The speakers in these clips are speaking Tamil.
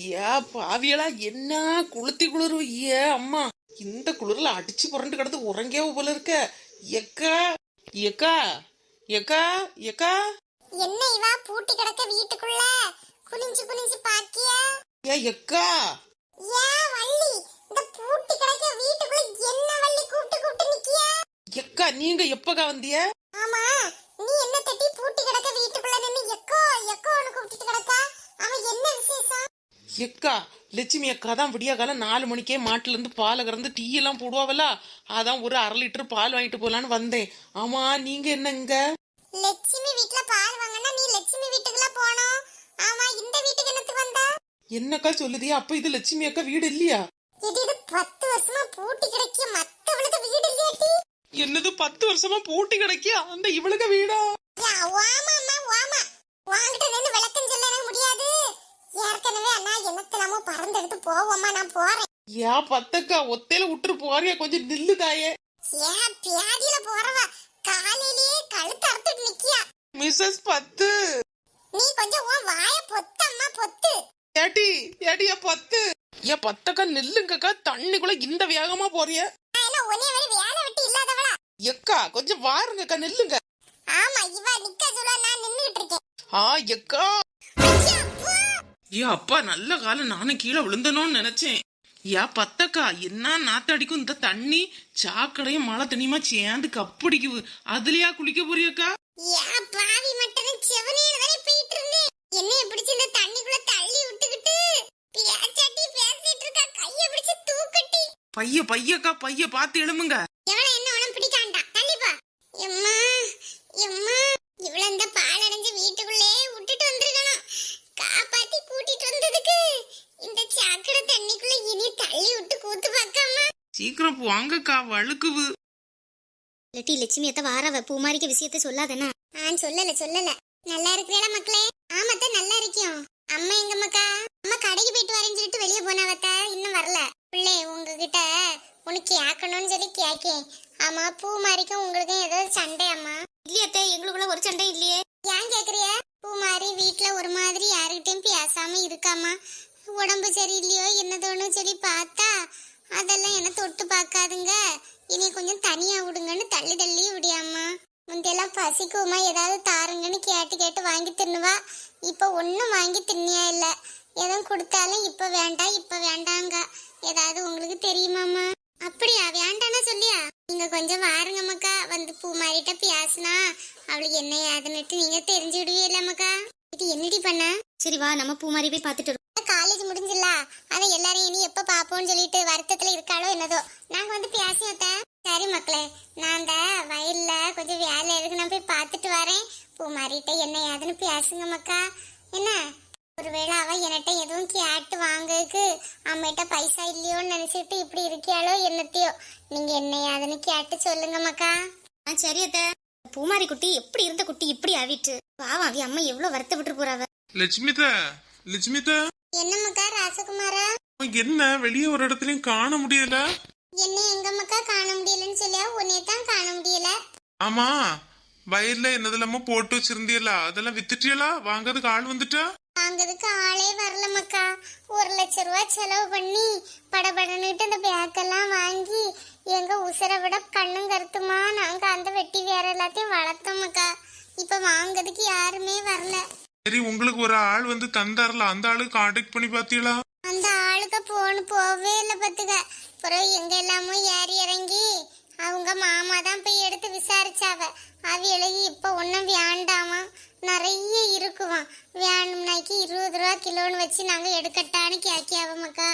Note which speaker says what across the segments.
Speaker 1: ஏ பாவியலா என்ன குளுத்தி குளிரு ஏ அம்மா. இந்த குளிர்ல அடிச்சு புரண்டு கிடந்து உறங்கே போல இருக்க. எக்கா எக்கா எக்கா எக்கா.
Speaker 2: என்ன இவா பூட்டி கிடக்க வீட்டுக்குள்ள? குனிஞ்சு குனிஞ்சு பாக்கியா?
Speaker 1: ஏ எக்கா.
Speaker 2: ஏன் வள்ளி. இந்த பூட்டி கிடக்க வீட்டுக்குள்ள என்ன வள்ளி கூப்பிட்டு கூப்பிட்டு நிக்கியா?
Speaker 1: எக்கா நீங்க எப்பக்கா வந்திய?
Speaker 2: ஆமா. எக்கா
Speaker 1: லட்சுமி அக்கா தான் விடிய காலம் நாலு மணிக்கே மாட்டுல இருந்து பாலை கறந்து டீ எல்லாம் போடுவாவல அதான் ஒரு அரை லிட்டர் பால் வாங்கிட்டு போலான்னு வந்தேன். ஆமா நீங்க என்ன இங்க?
Speaker 2: லட்சுமி வீட்ல பால் வாங்கினா நீ லட்சுமி வீட்டுக்குள்ள போனோம் ஆமா இந்த வீட்டுக்கு என்னத்துக்கு வந்தா?
Speaker 1: என்னக்கா சொல்லுதியா அப்ப இது லட்சுமி அக்கா வீடு இல்லையா?
Speaker 2: இது பத்து வருஷமா பூட்டி கிடக்க மத்தவளுக்கு வீடு இல்லையாட்டி
Speaker 1: என்னது பத்து வருஷமா பூட்டி கிடைக்கியா? அந்த இவளுக்கு வீடா?
Speaker 2: ஏற்கனவே அண்ணா என்னத்தலாமோ பறந்தெடுத்து போவோம்மா நான் போறேன்.
Speaker 1: ஏ பத்தக்கா ஒத்தையில விட்டுரு போறியா கொஞ்சம் நில்லு தாயே.
Speaker 2: ஏன் பியாதியில போறவ? காலையிலேயே கழுத்து அறுத்துட்டு நிக்கியா?
Speaker 1: மிஸ்ஸஸ் பத்து.
Speaker 2: நீ கொஞ்சம் உன் வாய பொத்தம்மா பொத்து.
Speaker 1: ஏட்டி ஏட்டியா பத்து. ஏ பத்தக்கா நில்லுங்கக்கா தண்ணிக்குள்ள இந்த வேகமா போறிய.
Speaker 2: நான் என்ன ஒன்னே வரை வேலை விட்டு இல்லாதவளா?
Speaker 1: எக்கா கொஞ்சம் வாருங்கக்கா நில்லுங்க.
Speaker 2: ஆமா இவ நிக்க சொல்ல நான் நின்னுகிட்டு இருக்கேன்.
Speaker 1: ஆ எக்கா. ஏ அப்பா நல்ல காலம் நானும் கீழே விழுந்தனோன்னு நினைச்சேன். ஏ பத்தக்கா என்ன நாத்தடிக்கும் இந்த தண்ணி சாக்கடையும் மழை தண்ணியுமா சேர்ந்து கப்படிக்குது. அதுலயா குளிக்க போறியக்கா?
Speaker 2: பாவி மட்டும் செவனேன்னு தானே போயிட்டு இருந்தேன். என்னைய பிடிச்சு இந்த தண்ணிக்குள்ள தள்ளி விட்டுக்கிட்டு பேச்சாட்டி பேசிட்டு இருக்கா. கைய பிடிச்சு தூக்கட்டி.
Speaker 1: பைய பையக்கா பைய பார்த்து எழுமுங்க
Speaker 2: எவன என்ன உனக்கு பிடிக்காண்டா தள்ளிப்பா எம்மா எம்மா இவ்வளவு இந்த பால் அடைஞ்ச வீட்டுக்குள்ளே விட்டுட்டு வந்திருக்கணும் காப்பாத்தி கூட்டிட்டு வந்ததுக்கு இந்த சாக்கடை தண்ணிக்குள்ள இனி தள்ளி விட்டு கூத்து பார்க்காம
Speaker 1: சீக்கிரம் வாங்கக்கா வழுக்குவு
Speaker 3: லட்டி லட்சுமி அத்தை வாரவ பூமாரிக்க விஷயத்த சொல்லாதனா?
Speaker 2: ஆ சொல்லல சொல்லல. நல்லா இருக்கிறேடா மக்களே. ஆமாத்த நல்லா இருக்கியும். அம்மா எங்க மக்கா அம்மா கடைக்கு போயிட்டு வரேன்னு சொல்லிட்டு வெளியே போனாவத்த? இன்னும் வரல. பிள்ளை உங்ககிட்ட உனக்கு கேட்கணும்னு சொல்லி கேக்கேன். ஆமா பூ மாறிக்கும் உங்களுக்கும் ஏதாவது சண்டை அம்மா.
Speaker 3: இல்லையே அத்தை எங்களுக்குள்ள ஒரு சண்டை இல்லையே.
Speaker 2: ஏன் கேக்குறிய? பூ மாறி வீட்ல ஒரு மாதிரி யாருகிட்டயும் பேசாம இருக்காமா உடம்பு சரியில்லையோ என்னதோன்னு சொல்லி பார்த்தா அதெல்லாம் என்ன தொட்டு பார்க்காதுங்க. இனி கொஞ்சம் தனியா விடுங்கன்னு தள்ளி தள்ளி விடியாம்மா. முந்தையெல்லாம் பசிக்குமா? ஏதாவது தாருங்கன்னு கேட்டு கேட்டு வாங்கி தின்னுவா. இப்ப ஒன்னும் வாங்கி தின்னியா இல்ல. எதுவும் கொடுத்தாலும் இப்ப வேண்டாம் இப்ப வேண்டாங்க. ஏதாவது உங்களுக்கு தெரியுமாம்மா? அப்படியா? வேண்டானா சொல்லியா? நீங்க கொஞ்சம் வாருங்க மக்கா. வந்து பூ மாறிட்ட பேசுனா அவளுக்கு என்ன ஏதுன்னுட்டு நீங்க தெரிஞ்சு விடுவீல்ல மக்கா. இது என்னடி பண்ண?
Speaker 3: சரி வா நம்ம பூமாரி போய் பார்த்துட்டு.
Speaker 2: காலேஜ் முடிஞ்சில்ல. அத எல்லாரும் இனி எப்ப பாப்போம்னு சொல்லிட்டு வருத்தத்துல இருக்காளோ என்னதோ. நாங்க வந்து பேசியத்த சரி மக்களே நான் அந்த வயல்ல கொஞ்சம் வேலை இருக்கு நான் போய் பார்த்துட்டு வரேன். பூ மாறிட்ட என்ன ஏதுன்னு பேசுங்க மக்கா. என்ன? ஒருவேளை அவ என்கிட்ட எதுவும் கேட்டு வாங்கக்கு அம்மிட்ட பைசா இல்லையோன்னு நினைச்சிட்டு இப்படி இருக்கியாளோ என்னத்தையோ. நீங்க என்ன ஏதுன்னு கேட்டு சொல்லுங்க மக்கா.
Speaker 3: சரி அத்தை. பூமாரி குட்டி எப்படி இருந்த குட்டி இப்படி ஆவிட்டு பாவம் அவி அம்மா எவ்வளவு வருத்தப்பட்டு போறாவ.
Speaker 4: லட்சுமித லட்சுமித.
Speaker 2: என்ன மக்கா ராசகுமாரா
Speaker 4: என்ன? வெளியே ஒரு இடத்துலயும் காண முடியல.
Speaker 2: என்ன எங்க மக்கா காண முடியலன்னு சொல்லியா? உன்னைய தான் காண முடியல.
Speaker 4: ஆமா வயல்ல என்னதெல்லாமோ போட்டு வச்சிருந்தியல அதெல்லாம் வித்துட்டியலா வாங்கறதுக்கு ஆள் வந்துட்டா?
Speaker 2: வாங்கிறதுக்கு ஆளே வரல மக்கா ஒரு லட்ச ரூபா செலவு பண்ணி படபடன்னுட்டு இந்த பேக்கெல்லாம் வாங்கி உசுரை விட கண்ணும் கருத்துமா? நாங்க அந்த வெட்டி வேற எல்லாத்தையும் வளர்த்தோம் மக்கா இப்ப வாங்குறதுக்கு யாருமே வரல.
Speaker 4: சரி உங்களுக்கு ஒரு ஆள் வந்து தந்தார்ல அந்த ஆளுக்கு கான்டாக்ட் பண்ணி பாத்தீங்களா
Speaker 2: அந்த ஆளுக்கு போன்னு போவே இல்லை பத்துக்க. அப்புறம் எங்க எல்லாமோ ஏறி இறங்கி அவங்க மாமா தான் போய் எடுத்து விசாரிச்சாவ. அவியலுக்கு இப்ப ஒன்றும் வேண்டாமா நிறைய இருக்குவான் வேணும்னாக்கி இருபது ரூபா கிலோன்னு வச்சு நாங்க எடுக்கட்டான்னு கேக்கியாவ மக்கா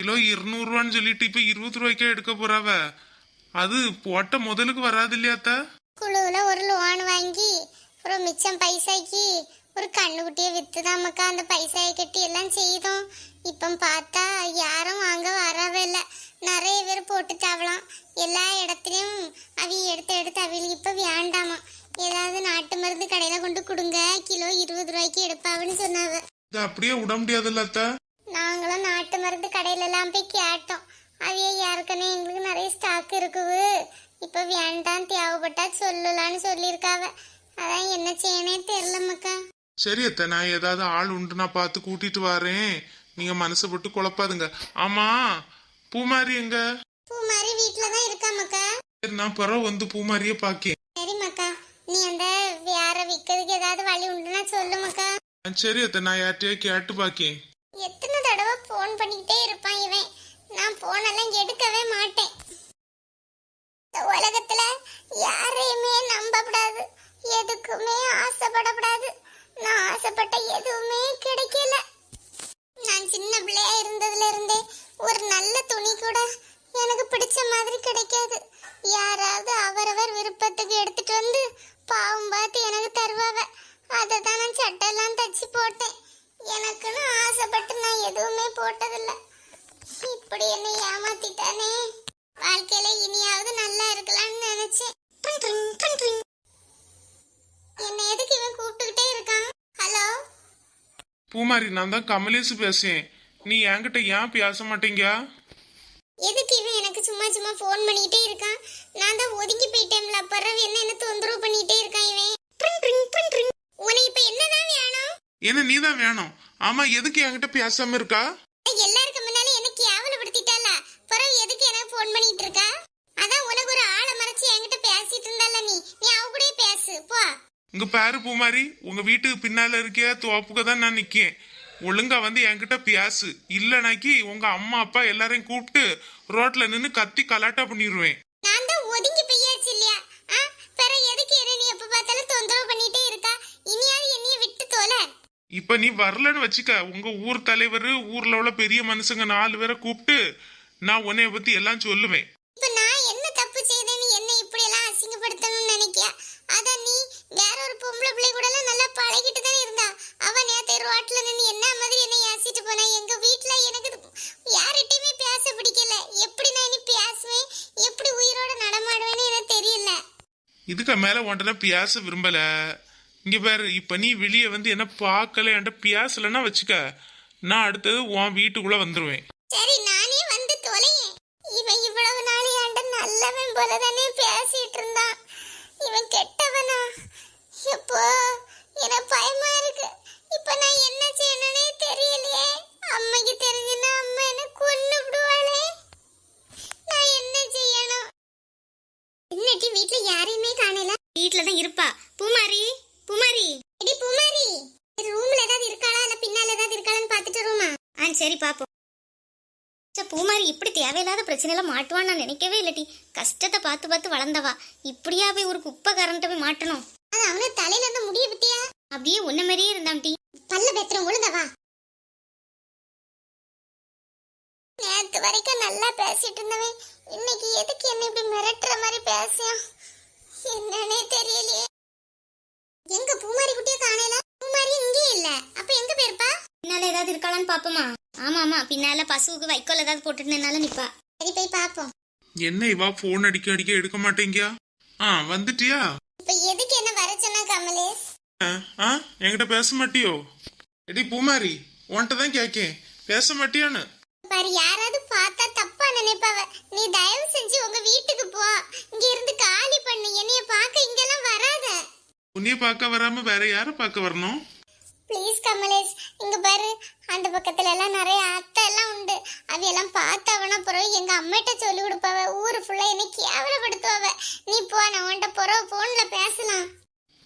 Speaker 4: கிலோ இருநூறு ரூபான்னு சொல்லிட்டு இப்ப இருபது ரூபாய்க்கே எடுக்க போறாவ? அது போட்ட முதலுக்கு வராது இல்லையாத்த
Speaker 2: குழுவில் ஒரு லோன் வாங்கி அப்புறம் மிச்சம் பைசாக்கு ஒரு கண்ணுக்குட்டியை விற்று தான் மக்கா அந்த பைசாயை கட்டி எல்லாம் செய்தோம். இப்போ பார்த்தா யாரும் வாங்க வரவே இல்லை. நிறைய பேர் போட்டுட்டாவலாம் எல்லா இடத்துலையும் அவி எடுத்து எடுத்து அவிகளுக்கு இப்போ வேண்டாமா? ஏதாவது நாட்டு மருந்து கடையில் கொண்டு கொடுங்க. கிலோ இருபது ரூபாய்க்கு எடுப்பாவன்னு சொன்னாவ.
Speaker 4: இது அப்படியே விட முடியாதுல்ல அத்த?
Speaker 2: நாங்களும் நாட்டு மருந்து கடையில எல்லாம் போய் கேட்டோம். அவைய ஏற்கனவே எங்களுக்கு நிறைய ஸ்டாக் இருக்குது. இப்போ வேண்டாம் தேவைப்பட்டா சொல்லலான்னு சொல்லியிருக்காவ. அதான் என்ன செய்யணே தெரியல மக்கா.
Speaker 4: சரி அத்தை நான் ஏதாவது ஆள் உண்டு நான் பார்த்து கூட்டிட்டு வரேன். நீங்க மனசை போட்டு குழப்பாதுங்க. ஆமா பூமாரி எங்க?
Speaker 2: பூமாரி வீட்ல தான் இருக்காமக்கா
Speaker 4: சரி, நான் பிறகு வந்து பூமாரியே பாக்கேன்
Speaker 2: சரிம்மாக்கா நீ அந்த வேற விக்கிறதுக்கு ஏதாவது வழி உண்டுன்னா சொல்லுமாக்கா
Speaker 4: சரி அத்தை நான் யார்கிட்டயே கேட்டு பாக்கேன்
Speaker 2: பண்ணிக்கிட்டே இருப்பான் இவன். நான் போனெல்லாம் எடுக்கவே மாட்டேன். இந்த உலகத்துல யாரையுமே நம்பக்கூடாது எதுக்குமே ஆசைப்படக்கூடாது நான் ஆசைப்பட்ட எதுவுமே கிடைக்கல. நான் சின்ன பிள்ளையா இருந்ததுல இருந்தே ஒரு நல்ல துணி கூட எனக்கு பிடிச்ச மாதிரி கிடைக்காது யாராவது அவரவர் விருப்பத்துக்கு எடுத்துட்டு வந்து பாவம் பார்த்து எனக்கு தருவாவ அதை தான் நான் சட்டெல்லாம் தச்சு போட்டேன் எனக்குன்னு ஆசைப்பட்டு நான் எதுவுமே போட்டதில்ல இப்படி என்னை ஏமாத்திட்டானே வாழ்க்கையில இனியாவது நல்லா இருக்கலாம்னு நினைச்சேன் ட்ரிங், ட்ரிங், ட்ரிங், ட்ரிங். என்னை எதுக்கு இவன் கூப்பிட்டுக்கிட்டே இருக்கான் ஹலோ
Speaker 4: பூமாரி நான் தான் கமலேஷ் பேசுறேன். நீ என்கிட்ட ஏன் பேச மாட்டேங்க?
Speaker 2: எதுக்கு இவன் எனக்கு சும்மா சும்மா ஃபோன் பண்ணிக்கிட்டே இருக்கான்? நான் தான் ஒதுங்கி போயிட்டேன்ல பிறகு என்ன என்ன தொந்தரவு பண்ணிக்கிட்டே இருக்கான் இவன்? ட்ரிங், ட்ரிங், ட்ரிங், ட்ரிங். உனக்கு இப்ப என்னதான் வேணும்?
Speaker 4: என்ன நீ தான் வேணும். ஆமா எதுக்கு என்கிட்ட பேசாம இருக்கா?
Speaker 2: எல்லாருக்கும் முன்னால எனக்கு கேவலப்படுத்திட்டால? பிறகு எதுக்கு எனக்கு ஃபோன் பண்ணிட்டு இருக்கா? அதான் உனக்கு ஒரு ஆளை மறைச்சு என்கிட்ட பேசிட்டு இருந்தால நீ. நீ அவ கூடயே பேசு போ.
Speaker 4: இங்க பாரு பூமாரி உங்க வீட்டுக்கு பின்னால இருக்க தோப்புக்கு தான் நான் நிக்கேன். ஒழுங்கா வந்து என்கிட்ட பேசு. இல்லனாக்கி உங்க அம்மா அப்பா எல்லாரையும் கூப்பிட்டு ரோட்ல நின்னு கத்தி கலாட்டா பண்ணிடுவேன்
Speaker 2: நான் தான் ஒதுங்கி பெய்யாச்சு இல்லையா? ஆ பிறகு எதுக்கு என்ன நீ எப்ப பார்த்தாலும் தொந்தரவு பண்ணிட்டே இருக்கா? இனியாவது என்னைய விட்டு தொலை.
Speaker 4: இப்ப நீ வரலன்னு வச்சுக்க உங்க ஊர் தலைவர் ஊர்ல உள்ள பெரிய மனுஷங்க நாலு பேரை கூப்பிட்டு நான் உன்னைய பத்தி எல்லாம் சொல்லுவேன்.
Speaker 2: தானே இருந்தா? அவ நேத்து ரோட்ல நின்னு என்ன மாதிரி என்ன ஏசிட்டு போனா? எங்க வீட்ல எனக்கு யார்கிட்டயுமே பேச பிடிக்கல. எப்படி நான் இனி பேசுவேன்? எப்படி உயிரோட நடமாடுவேன்னு எனக்கு தெரியல.
Speaker 4: இதுக்கு மேல உன்கிட்ட பேச விரும்பல. இங்க பாரு இப்ப நீ வெளியே வந்து என்ன பார்க்கல? என்கிட்ட பேசலன்னா வச்சுக்க. நான் அடுத்தது உன் வீட்டுக்குள்ள வந்துருவேன்.
Speaker 2: சரி நானே வந்து தொலையேன். இவன் இவ்வளவு நாள் ஏன்ட நல்லவன் போல தானே பேசிட்டு இருந்தான். இவன் கெட்டவனா? இப்போ எனக்கு பயமா இருக்கு. இப்ப நான் என்ன செய்யணும்னே தெரியலையே. அம்மைக்கு தெரிஞ்சுன்னா அம்மா என்ன கொன்னு விடுவாளே. நான் என்ன செய்யணும்? இன்னைக்கு வீட்ல யாரையுமே காணல.
Speaker 3: வீட்டில் தான் இருப்பா. பூமாரி பூமாரி.
Speaker 2: எடி பூமாரி. ரூம்ல ஏதாவது இருக்காளா? இல்ல பின்னால ஏதாவது இருக்காளான்னு பாத்துட்டு ரூமா
Speaker 3: ஆ சரி பாப்போம். பூமாரி இப்படி தேவையில்லாத பிரச்சனையில மாட்டுவான்னு நான் நினைக்கவே இல்லட்டி கஷ்டத்தை பார்த்து பார்த்து வளர்ந்தவா. இப்படியா போய் ஒரு குப்பை கரண்ட்டை போய் மாட்டணும்?
Speaker 2: அது அவன தலையில இருந்த முடிய பத்தியா
Speaker 3: அப்படியே உன்ன மாதிரியே இருந்தாம்டி
Speaker 2: பல்ல பெத்திரம் ஒழுங்கவா நேத்து வரைக்கும் நல்லா பேசிட்டு இருந்தவன். இன்னைக்கு எதுக்கு என்ன இப்படி மிரட்டுற மாதிரி பேசியான் என்னன்னே தெரியலையே. எங்க பூமாரி குட்டிய காணல? பூமாரி இங்கே இல்ல. அப்ப எங்க போயிருப்பா?
Speaker 3: பின்னால ஏதாவது இருக்காளான்னு பாப்போமா? ஆமா ஆமா. பின்னால பசுவுக்கு வைக்கோல் ஏதாவது போட்டுட்டு நின்னாலும் நிப்பா.
Speaker 2: சரி போய் பாப்போம்.
Speaker 4: என்ன இவா போன் அடிக்க அடிக்க எடுக்க மாட்டேங்கியா? ஆ வந்துட்டியா
Speaker 2: இப்ப எதுக்கு என்ன வர சொன்னா கமலேஷ்
Speaker 4: ஆ, ஆ என்கிட்ட பேச மாட்டியோ? எடி பூமாரி உன்கிட்ட தான் கேக்கேன். பேச மாட்டியான்னு?
Speaker 2: பாரு யாராவது பார்த்தா தப்பா நினைப்பாவ. நீ தயவு செஞ்சு உங்க வீட்டுக்கு போ. இங்க இருந்து காலி பண்ணு. என்னைய பார்க்க இங்கெல்லாம் வராத.
Speaker 4: உன்னைய பார்க்க வராம வேற யார பார்க்க வரணும்?
Speaker 2: ப்ளீஸ் கமலேஷ் இங்க பாரு. அந்த பக்கத்துல எல்லாம் நிறைய அத்தை எல்லாம் உண்டு. அவையெல்லாம் பார்த்தவன பிறகு எங்க அம்மிட்ட சொல்லி கொடுப்பாவ. ஊரு ஃபுல்லா என்னை கேவலப்படுத்துவாவ. நீ போ நான் உன்கிட்ட பிறகு போன்ல பேசலாம்.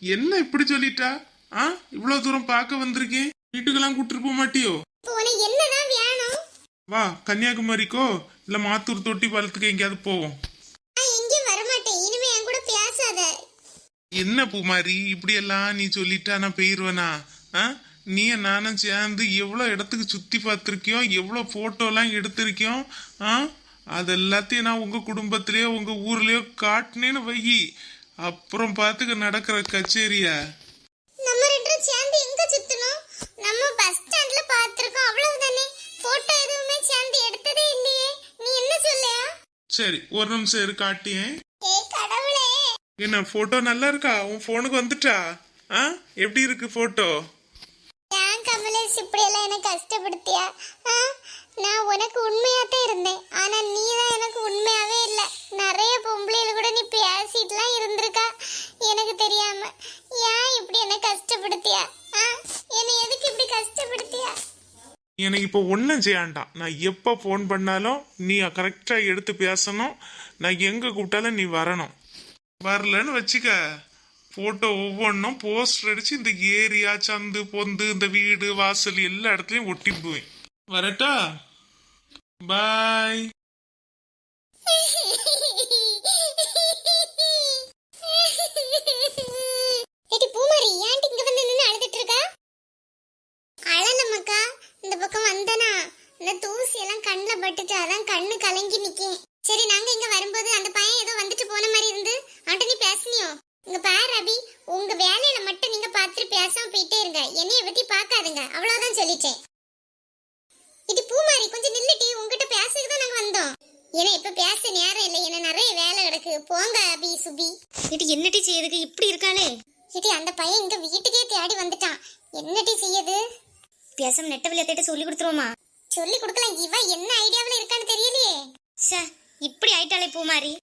Speaker 4: என்ன இப்படி சொல்லிட்டா? ஆ? இவ்வளவு தூரம் பார்க்க வந்திருக்கேன். வீட்டுக்கெல்லாம் கூட்டிட்டு போக மாட்டியோ? வா கன்னியாகுமரிக்கோ? இல்ல மாத்தூர் தொட்டி பாலத்துக்கு எங்கேயாவது போவோம். என்ன பூமாரி? இப்படி எல்லாம் நீ சொல்லிட்டா நான் போயிருவேனா? ஆ? நீ நானும் சேர்ந்து எவ்வளோ இடத்துக்கு சுத்தி பார்த்துருக்கியோம் எவ்வளோ போட்டோலாம் எடுத்திருக்கியோம் ஆ? அது எல்லாத்தையும் நான் உங்க குடும்பத்திலயோ உங்க ஊர்லயோ காட்டினேன்னு வை அப்புறம் பார்த்துக்க நடக்கிற கச்சேரிய?
Speaker 2: நம்ம ரெண்டு சேர்ந்து எங்க சுத்தணும்? நம்ம பஸ் ஸ்டாண்ட்ல பார்த்திருக்கோம் அவ்வளவுதானே. போட்டோ எதுவுமே சேர்ந்து எடுத்ததே இல்லையே. நீ என்ன சொல்லையா?
Speaker 4: சரி ஒரு நிமிஷம் இரு காட்டியேன்
Speaker 2: ஏய் கடவுளே.
Speaker 4: என்ன போட்டோ நல்லா இருக்கா? உன் போனுக்கு வந்துட்டா? ஆ? எப்படி இருக்கு போட்டோ
Speaker 2: ஏன் கமலேஷ் இப்படி எல்லாம் எனக்கு கஷ்டப்படுத்தியா? நான் உனக்கு உண்மையா தான் இருந்தேன். ஆனா நீ தான் எனக்கு உண்மையாவே இல்ல. நிறைய பொம்பளையில கூட நீ பேசிட்டுலாம் இருந்திருக்கா? எனக்கு தெரியாம. ஏன் இப்படி என்ன கஷ்டப்படுத்தியா? ஆ? என்னை எதுக்கு இப்படி கஷ்டப்படுத்தியா?
Speaker 4: எனக்கு இப்போ ஒன்றும் செய்யாண்டாம் நான் எப்போ ஃபோன் பண்ணாலும் நீ கரெக்டாக எடுத்து பேசணும். நான் எங்கே கூப்பிட்டாலும் நீ வரணும். வரலன்னு வச்சுக்க. ஃபோட்டோ ஒவ்வொன்றும் போஸ்டர் அடித்து இந்த ஏரியா சந்து பொந்து இந்த வீடு வாசல் எல்லா இடத்துலையும் ஒட்டி போவேன். வரட்டா? பாய்
Speaker 2: என்னைய பத்தி பாக்காதுங்க அவ்வளவுதான் சொல்லிட்டேன். இது பூமாரி கொஞ்சம் ஏன்னா இப்ப பேச நேரம் இல்லை. என்ன நிறைய வேலை கிடக்கு. போங்க அபி சுபி.
Speaker 3: ஏட்டி என்னட்டி செய்யுதுக்கு இப்படி இருக்காளே.
Speaker 2: இடி அந்த பையன் இங்க வீட்டுக்கே தேடி வந்துட்டான். என்னடி செய்யுது
Speaker 3: பேசாம நெட்ட விளையாட்டு சொல்லி கொடுத்துருவோமா?
Speaker 2: சொல்லி கொடுக்கலாம். இவ என்ன ஐடியாவுல இருக்கான்னு தெரியலையே.
Speaker 3: சே இப்படி ஆயிட்டாளே பூமாரி.